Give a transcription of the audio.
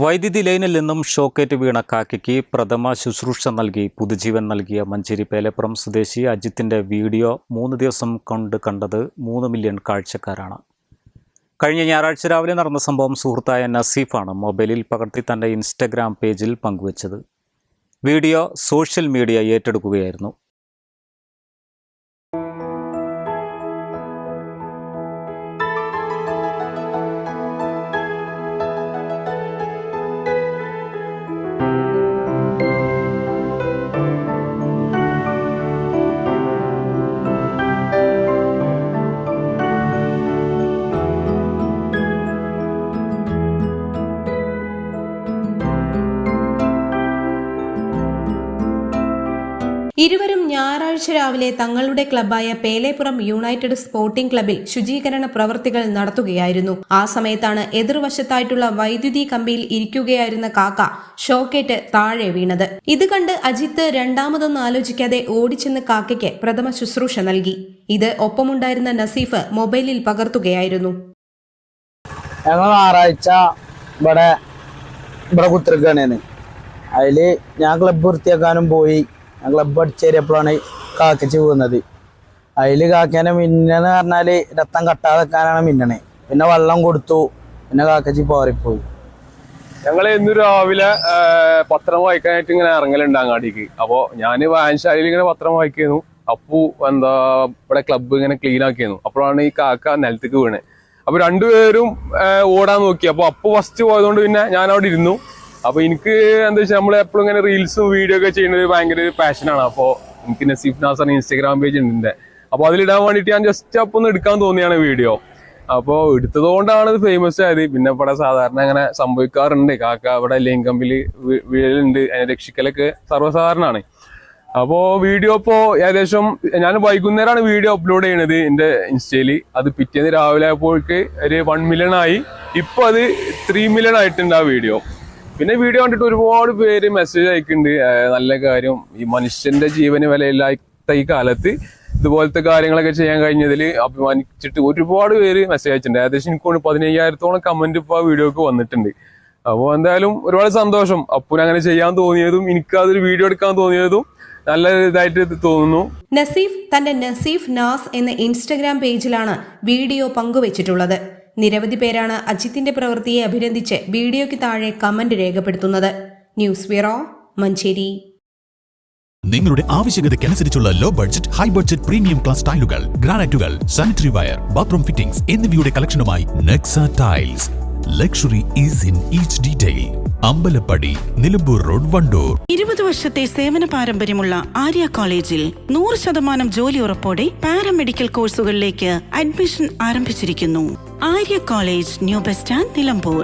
വൈദ്യുതി ലൈനിൽ നിന്നും ഷോക്കേറ്റ് വീണ കാക്കയ്ക്ക് പ്രഥമ ശുശ്രൂഷ നൽകി. പുതുജീവൻ നൽകിയ മഞ്ചേരി പേലപ്പുറം സ്വദേശി അജിത്തിന്റെ വീഡിയോ മൂന്ന് ദിവസം കൊണ്ട് കണ്ടത് മൂന്ന് മില്യൺ കാഴ്ചക്കാരാണ്. കഴിഞ്ഞ ഞായറാഴ്ച രാവിലെ നടന്ന സംഭവം സുഹൃത്തായ നസീഫാണ് മൊബൈലിൽ പകർത്തി തന്റെ ഇൻസ്റ്റഗ്രാം പേജിൽ പങ്കുവച്ചത്. വീഡിയോ സോഷ്യൽ മീഡിയ ഏറ്റെടുക്കുകയായിരുന്നു. ഇരുവരും ഞായറാഴ്ച രാവിലെ തങ്ങളുടെ ക്ലബായ പേലേപ്പുറം യുണൈറ്റഡ് സ്പോർട്ടിംഗ് ക്ലബിൽ ശുചീകരണ പ്രവർത്തികൾ നടത്തുകയായിരുന്നു. ആ സമയത്താണ് എതിർവശത്തായിട്ടുള്ള വൈദ്യുതി കമ്പിയിൽ ഇരിക്കുകയായിരുന്ന കാക്ക ഷോക്കേറ്റ് താഴെ വീണത്. ഇത് കണ്ട് അജിത്ത് രണ്ടാമതൊന്നും ആലോചിക്കാതെ ഓടിച്ചെന്ന് കാക്കയ്ക്ക് പ്രഥമ ശുശ്രൂഷ നൽകി. ഇത് ഒപ്പമുണ്ടായിരുന്ന നസീഫ് മൊബൈലിൽ പകർത്തുകയായിരുന്നു. ഞങ്ങൾ ഞായറാഴ്ച ഇവിടെ ഇവിടെ കുത്തിരിക്കുകയാണ് അതിൽ ഞാൻ ക്ലബ്ബ് വൃത്തിയാക്കാനും പോയി. ഞാൻ ക്ലബ്ബ് അടിച്ചേരിയപ്പോഴാണ് കാക്കച്ച് പോകുന്നത് അതിൽ കാക്കേനെ മിന്നെന്ന് പറഞ്ഞാൽ രക്തം കട്ടാതെ വെക്കാനാണ് മിന്നണേ. പിന്നെ വെള്ളം കൊടുത്തു. പിന്നെ കാക്കച്ചി പോറിപ്പോയി. ഞങ്ങൾ ഇന്ന് രാവിലെ പത്രം വായിക്കാനായിട്ട് ഇങ്ങനെ ഇറങ്ങലുണ്ട് അങ്ങാടിക്ക്. അപ്പോൾ ഞാൻ വായനശാലയിൽ ഇങ്ങനെ പത്രം വായിക്കുന്നു അപ്പു എന്താ ഇവിടെ ക്ലബ്ബ് ഇങ്ങനെ ക്ലീൻ ആക്കിയിരുന്നു അപ്പോഴാണ് ഈ കാക്ക നിലത്തേക്ക് വീണേ. അപ്പൊ രണ്ടുപേരും ഓടാൻ നോക്കി. അപ്പൊ അപ്പു ഫസ്റ്റ് പോയതുകൊണ്ട് പിന്നെ ഞാൻ അവിടെ ഇരുന്നു. അപ്പൊ എനിക്ക് എന്താ വെച്ചാൽ നമ്മൾ എപ്പോഴും ഇങ്ങനെ റീൽസും വീഡിയോ ഒക്കെ ചെയ്യുന്നത് ഭയങ്കര പാഷനാണ് അപ്പോ എനിക്ക് നസീഫ് നാസർ ഇൻസ്റ്റാഗ്രാം പേജ് ഉണ്ട് എന്റെ അപ്പൊ അതിലിടാൻ വേണ്ടിയിട്ട് ഞാൻ ജസ്റ്റ് അപ്പൊ ഒന്ന് എടുക്കാൻ തോന്നിയാണ് വീഡിയോ അപ്പോ എടുത്തത് കൊണ്ടാണ് ഇത് ഫേമസ് ആയത്. പിന്നെ ഇവിടെ സാധാരണ അങ്ങനെ സംഭവിക്കാറുണ്ട്. കാക്ക ഇവിടെ ലൈൻ കമ്പിൽ വീഴലുണ്ട്. അതിനെ രക്ഷിക്കലൊക്കെ സർവസാധാരണമാണ്. അപ്പോ വീഡിയോ ഇപ്പോ ഏകദേശം ഞാൻ വൈകുന്നേരമാണ് വീഡിയോ അപ്ലോഡ് ചെയ്യണത് എന്റെ ഇൻസ്റ്റയിൽ. അത് പിറ്റേന്ന് രാവിലെ ആയപ്പോഴേക്ക് ഒരു വൺ മില്യൺ ആയി. ഇപ്പൊ അത് ത്രീ മില്യൺ ആയിട്ടുണ്ട് ആ വീഡിയോ പിന്നെ വീഡിയോ കണ്ടിട്ട് ഒരുപാട് പേര് മെസ്സേജ് അയക്കുന്നുണ്ട്. നല്ല കാര്യം. ഈ മനുഷ്യന്റെ ജീവന് വിലയില്ലാത്ത ഈ കാലത്ത് ഇതുപോലത്തെ കാര്യങ്ങളൊക്കെ ചെയ്യാൻ കഴിഞ്ഞതിൽ അഭിമാനിച്ചിട്ട് ഒരുപാട് പേര് മെസ്സേജ് അയച്ചിട്ടുണ്ട്. ഏകദേശം എനിക്ക് പതിനയ്യായിരത്തോളം കമന്റ് ഇപ്പൊ ആ വീഡിയോക്ക് വന്നിട്ടുണ്ട്. അപ്പോൾ എന്തായാലും ഒരുപാട് സന്തോഷം. അപ്പൂന് അങ്ങനെ ചെയ്യാൻ തോന്നിയതും എനിക്ക് അതൊരു വീഡിയോ എടുക്കാൻ തോന്നിയതും നല്ല ഇതായിട്ട് തോന്നുന്നു. നസീഫ് തന്റെ നസീഫ് നാസ് എന്ന ഇൻസ്റ്റഗ്രാം പേജിലാണ് വീഡിയോ പങ്കുവച്ചിട്ടുള്ളത്. നിരവധി പേരാണ് അജിത്തിന്റെ പ്രവൃത്തിയെ അഭിനന്ദിച്ച് വീഡിയോയ്ക്ക് താഴെ കമന്റ് രേഖപ്പെടുത്തുന്നത്. News bureau Manjeri. നിങ്ങളുടെ ആവശ്യകതയ്ക്കനുസരിച്ചുള്ള low budget high budget premium class ടൈലുകൾ ഗ്രാനൈറ്റുകൾ സാനിറ്ററി വയർ ബാത്റൂം ഫിറ്റിംഗ്സ് എന്നിവയുടെ കളക്ഷനുമായി Nexa tiles luxury is in each detail Ambalappadi Nilambur road Wandoor. ഇരുപത് വർഷത്തെ സേവന പാരമ്പര്യമുള്ള ആര്യ കോളേജിൽ നൂറ് ശതമാനം ജോലി ഉറപ്പോടെ പാരാമെഡിക്കൽ കോഴ്സുകളിലേക്ക് അഡ്മിഷൻ ആരംഭിച്ചിരിക്കുന്നു. Arya college new bus stand Nilambur.